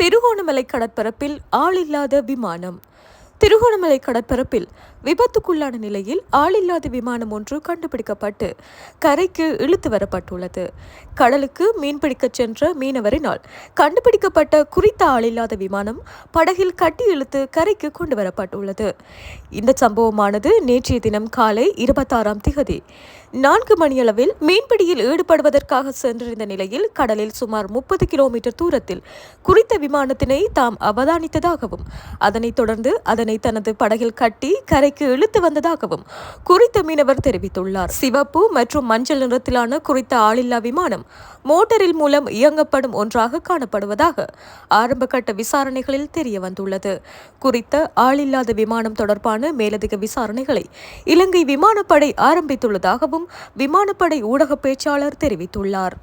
திருகோணமலை கடற்பரப்பில் ஆளில்லாத விமானம். திருகோணமலை கடற்பரப்பில் விபத்துக்குள்ளான நிலையில் ஆளில்லாத விமானம் ஒன்று கண்டுபிடிக்கப்பட்டு கரைக்கு இழுத்து வரப்பட்டுள்ளது. கடலுக்கு மீன்பிடிக்கச் சென்ற மீனவரினால் கண்டுபிடிக்கப்பட்ட குறித்த ஆளில்லாத விமானம் படகில் கட்டி இழுத்து கரைக்கு கொண்டு வரப்பட்டுள்ளது. இந்த சம்பவமானது நேற்றைய தினம் காலை இருபத்தாறாம் திகதி. நான்கு மணியளவில் மீன்பிடியில் ஈடுபடுவதற்காக சென்றிருந்த நிலையில் கடலில் சுமார் முப்பது கிலோமீட்டர் தூரத்தில் குறித்த விமானத்தினை தாம் அவதானித்ததாகவும் அதனைத் தொடர்ந்து அதன் தனது படகில் கட்டி கரைக்கு இழுத்து வந்ததாகவும் குறித்த மீனவர் தெரிவித்துள்ளார். சிவப்பு மற்றும் மஞ்சள் நிறத்திலான குறித்த ஆளில்லா விமானம் மோட்டரில் மூலம் இயங்கப்படும் ஒன்றாக காணப்படுவதாக ஆரம்பகட்ட விசாரணைகளில் தெரிய வந்துள்ளது குறித்த ஆளில்லாத விமானம் தொடர்பான மேலதிக விசாரணைகளை இலங்கை விமானப்படை ஆரம்பித்துள்ளதாகவும் விமானப்படை ஊடக பேச்சாளர் தெரிவித்துள்ளார்.